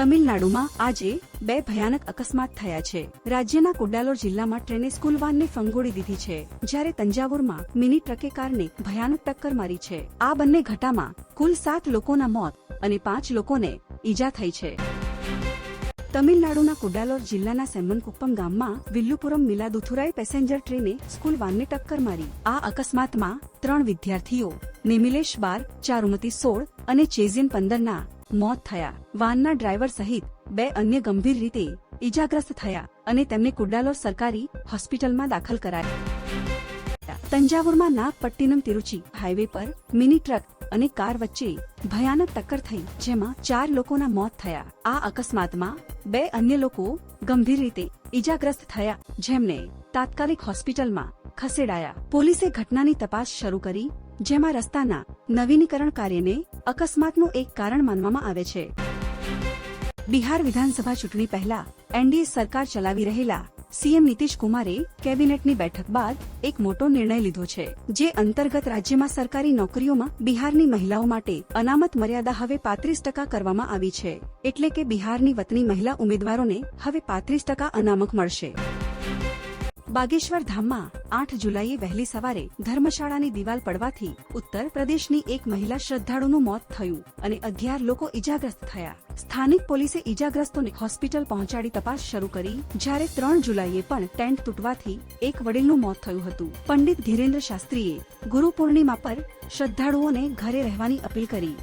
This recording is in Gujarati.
તમિલનાડુમાં આજે બે ભયાનક અકસ્માત થયા છે. રાજ્યના કુડાલોર જિલ્લામાં ટ્રેને સ્કૂલ વાનને ફંગોળી દીધી છે, જ્યારે તંજાવુરમાં મિની ટ્રકે કારને ભયાનક ટક્કર મારી છે. આ બંને ઘટામાં કુલ સાત લોકોના મોત અને પાંચ લોકોને ઈજા થઈ છે. તમિલનાડુના કુડાલોર જિલ્લાના સેમનકુપ્પમ ગામમાં વિલ્લુપુરમ મિલાદુથુરાઈ પેસેન્જર ટ્રેને સ્કૂલ વાનને ટક્કર મારી. આ અકસ્માતમાં ત્રણ વિદ્યાર્થીઓ, નિમિલેશ બાર, ચારુમતી સોળ અને ચેઝિન પંદરના મોત થયા. વાનના ડ્રાઈવર સહિત બે અન્ય ગંભીર રીતે ઈજાગ્રસ્ત થયા અને તેમને કુડાલોર સરકારી હોસ્પિટલમાં દાખલ કરાયા. તંજાવુરમાં નાગપટ્ટિનમ તિરુચી હાઈવે પર મિની ટ્રક અને કાર વચ્ચે ભયાનક ટક્કર થઈ, જેમાં ચાર લોકોના મોત થયા. આ અકસ્માતમાં બે અન્ય લોકો ગંભીર રીતે ઈજાગ્રસ્ત થયા, જેમને તાત્કાલિક હોસ્પિટલમાં ખસેડાયા. પોલીસે ઘટનાની તપાસ શરૂ કરી, જેમાં રસ્તાના નવીનીકરણ કાર્યને અકસ્માતનું એક કારણ માનવામાં આવે છે. બિહાર વિધાનસભા ચૂંટણી પહેલા એનડીએ સરકાર ચલાવી રહેલા સીએમ નીતિશ કુમારે કેબિનેટની બેઠક બાદ એક મોટો નિર્ણય લીધો છે, જે અંતર્ગત રાજ્યમાં સરકારી નોકરીઓમાં બિહારની મહિલાઓ માટે અનામત મર્યાદા હવે પાંત્રીસ ટકા કરવામાં આવી છે, એટલે કે બિહારની વતની મહિલા ઉમેદવારોને હવે પાંત્રીસ ટકા અનામત મળશે. બાગેશ્વર ધામમાં આઠ જુલાઈએ વહેલી સવારે ધર્મશાળાની દિવાલ પડવાથી ઉત્તર પ્રદેશની એક મહિલા શ્રદ્ધાળુનું મોત થયું અને અગિયાર લોકો ઈજાગ્રસ્ત થયા. સ્થાનિક પોલીસે ઈજાગ્રસ્તોને હોસ્પિટલ પહોંચાડી તપાસ શરૂ કરી, જ્યારે ત્રણ જુલાઈએ પણ ટેન્ટ તૂટવાથી એક વડીલનું મોત થયું હતું. પંડિત ધીરેન્દ્ર શાસ્ત્રીએ ગુરુ પૂર્ણિમા પર શ્રદ્ધાળુઓને ઘરે રહેવાની અપીલ કરી.